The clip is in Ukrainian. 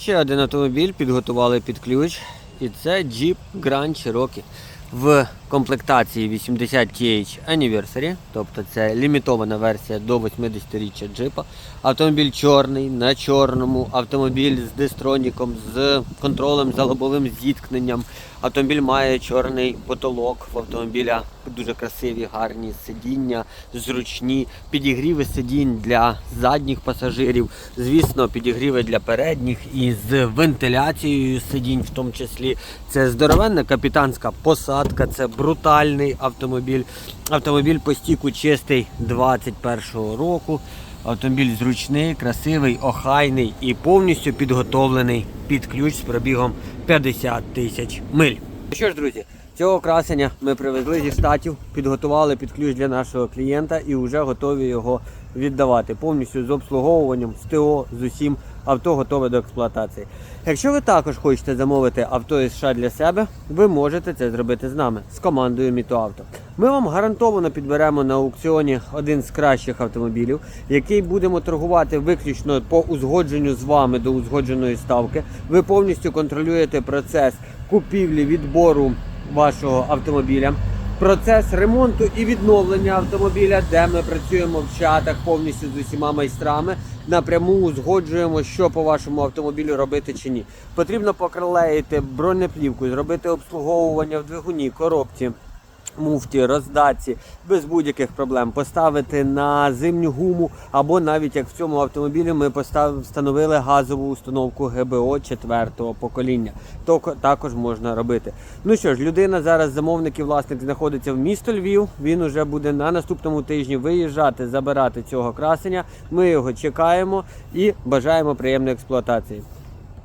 Ще один автомобіль підготували під ключ. І це Jeep Grand Cherokee в комплектації 80 TH Anniversary, тобто це лімітована версія до 80-річчя джипа. Автомобіль чорний на чорному, автомобіль з дистроніком, з контролем за лобовим зіткненням. Автомобіль має чорний потолок. В автомобіля дуже красиві, гарні сидіння, зручні, підігріви сидінь для задніх пасажирів. Звісно, підігріви для передніх і з вентиляцією сидінь, в тому числі. Це здоровенна капітанська посадка, це брутальний автомобіль. Автомобіль по стіку чистий 21-го року. Автомобіль зручний, красивий, охайний і повністю підготовлений під ключ з пробігом 50 тисяч миль. Що ж, друзі, цього красення ми привезли зі штатів, підготували під ключ для нашого клієнта і вже готові його віддавати повністю з обслуговуванням, з ТО, з усім. Авто готове до експлуатації. Якщо ви також хочете замовити авто із США для себе, ви можете це зробити з нами, з командою Мітоавто. Ми вам гарантовано підберемо на аукціоні один з кращих автомобілів, який будемо торгувати виключно по узгодженню з вами до узгодженої ставки. Ви повністю контролюєте процес купівлі, відбору вашого автомобіля. Процес ремонту і відновлення автомобіля, де ми працюємо в чатах повністю з усіма майстрами, напряму узгоджуємо, що по вашому автомобілю робити чи ні. Потрібно поклеїти бронеплівку, зробити обслуговування в двигуні, коробці. Муфті, роздатці без будь-яких проблем поставити на зимню гуму, або навіть як в цьому автомобілі ми постав, встановили газову установку ГБО четвертого покоління. То також можна робити. Ну що ж, людина зараз замовник і власник знаходиться в місто Львів. Він уже буде на наступному тижні виїжджати, забирати цього красення. Ми його чекаємо і бажаємо приємної експлуатації.